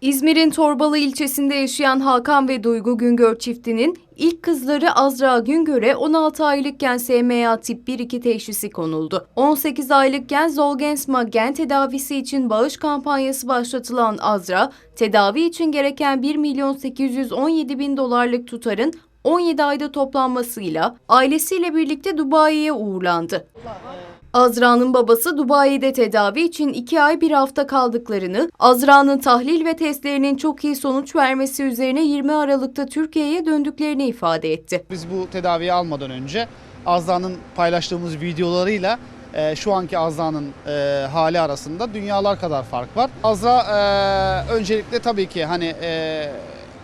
İzmir'in Torbalı ilçesinde yaşayan Hakan ve Duygu Güngör çiftinin ilk kızları Azra Güngör'e 16 aylıkken SMA tip 1-2 teşhisi konuldu. 18 aylıkken Zolgensma gen tedavisi için bağış kampanyası başlatılan Azra, tedavi için gereken 1 milyon 817 bin dolarlık tutarın 17 ayda toplanmasıyla ailesiyle birlikte Dubai'ye uğurlandı. Azra'nın babası Dubai'de tedavi için 2 ay bir hafta kaldıklarını, Azra'nın tahlil ve testlerinin çok iyi sonuç vermesi üzerine 20 Aralık'ta Türkiye'ye döndüklerini ifade etti. Biz bu tedaviyi almadan önce Azra'nın paylaştığımız videolarıyla e, şu anki Azra'nın e, hali arasında dünyalar kadar fark var. Azra e, öncelikle tabii ki hani e,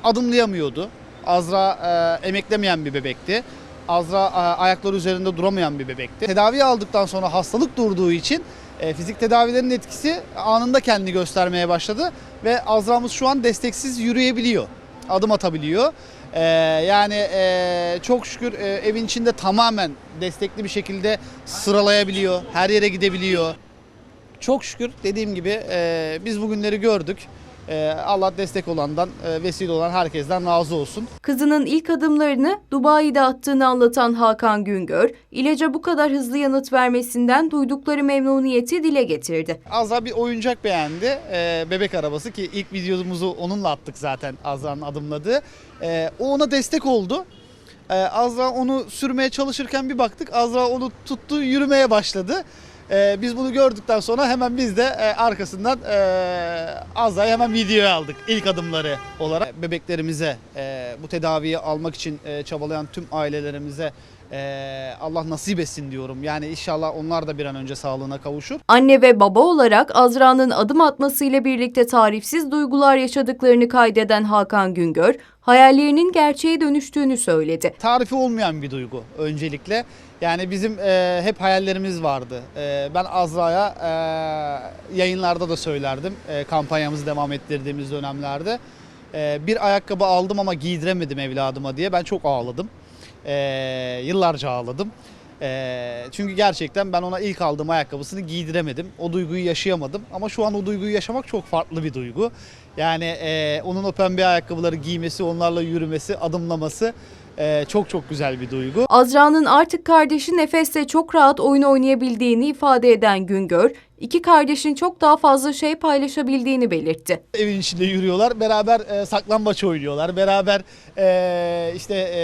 adımlayamıyordu. Azra e, emeklemeyen bir bebekti. Azra e, ayakları üzerinde duramayan bir bebekti. Tedavi aldıktan sonra hastalık durduğu için e, fizik tedavilerin etkisi anında kendini göstermeye başladı ve Azra'mız şu an desteksiz yürüyebiliyor, adım atabiliyor. Ee, yani e, çok şükür e, evin içinde tamamen destekli bir şekilde sıralayabiliyor, her yere gidebiliyor. Çok şükür dediğim gibi e, biz bugünleri gördük. E, Allah destek olandan, e, vesile olan herkesten razı olsun. Kızının ilk adımlarını Dubai'de attığını anlatan Hakan Güngör, ilaca bu kadar hızlı yanıt vermesinden duydukları memnuniyeti dile getirdi. Azra bir oyuncak beğendi. Ee, bebek arabası ki ilk videomuzu onunla attık zaten Azra'nın adımladığı. Ee, o ona destek oldu. Ee, Azra onu sürmeye çalışırken bir baktık Azra onu tuttu yürümeye başladı. Ee, biz bunu gördükten sonra hemen biz de e, arkasından e, Azra'yı hemen videoya aldık ilk adımları olarak. Bebeklerimize e, bu tedaviyi almak için e, çabalayan tüm ailelerimize e, Allah nasip etsin diyorum. Yani inşallah onlar da bir an önce sağlığına kavuşur. Anne ve baba olarak Azra'nın adım atmasıyla birlikte tarifsiz duygular yaşadıklarını kaydeden Hakan Güngör, hayallerinin gerçeğe dönüştüğünü söyledi. tarifi olmayan bir duygu öncelikle. Yani bizim e, hep hayallerimiz vardı. E, ben Azra'ya e, yayınlarda da söylerdim e, kampanyamızı devam ettirdiğimiz dönemlerde. E, bir ayakkabı aldım ama giydiremedim evladıma diye ben çok ağladım. E, yıllarca ağladım. E, çünkü gerçekten ben ona ilk aldığım ayakkabısını giydiremedim. O duyguyu yaşayamadım ama şu an o duyguyu yaşamak çok farklı bir duygu. Yani e, onun o pembe ayakkabıları giymesi, onlarla yürümesi, adımlaması e, çok çok güzel bir duygu. Azra'nın artık kardeşi Nefes'le çok rahat oyun oynayabildiğini ifade eden Güngör, iki kardeşin çok daha fazla şey paylaşabildiğini belirtti. Evin içinde yürüyorlar, beraber e, saklambaç oynuyorlar, beraber e, işte e,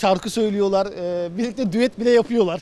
şarkı söylüyorlar, e, birlikte düet bile yapıyorlar.